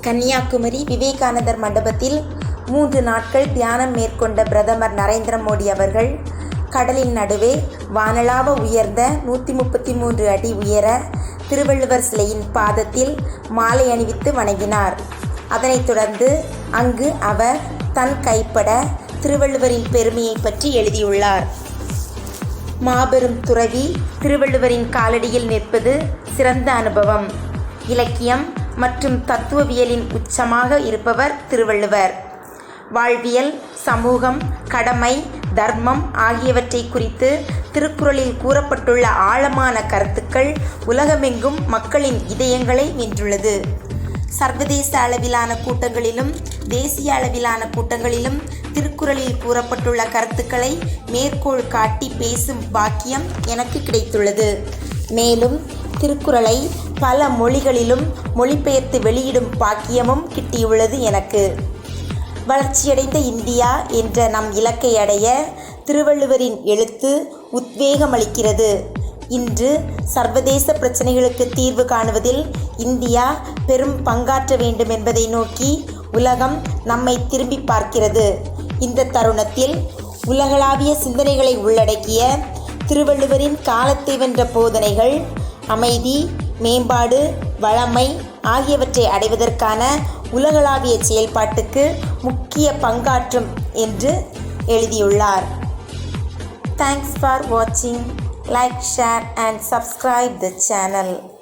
கன்னியாகுமரி விவேகானந்தர் மண்டபத்தில் மூன்று நாட்கள் தியானம் மேற்கொண்ட பிரதமர் நரேந்திர மோடி அவர்கள் கடலின் நடுவே வானளாவ உயர்ந்த நூற்றி முப்பத்தி மூன்று அடி உயர திருவள்ளுவர் சிலையின் பாதத்தில் மாலை அணிவித்து வணங்கினார். அதனைத் தொடர்ந்து அங்கு அவர் தன் கைப்பட திருவள்ளுவரின் பெருமையை பற்றி எழுதியுள்ளார். மாபெரும் துறவி திருவள்ளுவரின் காலடியில் நிற்பது சிறந்த அனுபவம். இலக்கியம் மற்றும் தத்துவவியலின் உச்சமாக இருப்பவர் திருவள்ளுவர். வாழ்வியல் சமூகம் கடமை தர்மம் ஆகியவற்றை குறித்து திருக்குறளில் கூறப்பட்டுள்ள ஆழமான கருத்துக்கள் உலகமெங்கும் மக்களின் இதயங்களை வென்றுள்ளது. சர்வதேச அளவிலான கூட்டங்களிலும் தேசிய அளவிலான கூட்டங்களிலும் திருக்குறளில் கூறப்பட்டுள்ள கருத்துக்களை மேற்கோள் காட்டி பேசும் பாக்கியம் எனக்கு கிடைத்துள்ளது. மேலும் திருக்குறளை பல மொழிகளிலும் மொழிபெயர்த்து வெளியிடும் பாக்கியமும் கிட்டியுள்ளது எனக்கு. வளர்ச்சியடைந்த இந்தியா என்ற நம் இலக்கை அடைய திருவள்ளுவரின் எழுத்து உத்வேகமளிக்கிறது. இன்று சர்வதேச பிரச்சனைகளுக்கு தீர்வு காணுவதில் இந்தியா பெரும் பங்காற்ற வேண்டும் என்பதை நோக்கி உலகம் நம்மை திரும்பி பார்க்கிறது. இந்த தருணத்தில் உலகளாவிய சிந்தனைகளை உள்ளடக்கிய திருவள்ளுவரின் காலத்தை வென்ற போதனைகள் அமைதி மேம்பாடு வளமை ஆகியவற்றை அடைவதற்கான உலகளாவிய செயல்பாட்டுக்கு முக்கிய பங்காற்றும் என்று எழுதியுள்ளார். தேங்க்ஸ் ஃபார் வாட்சிங் like share and subscribe the channel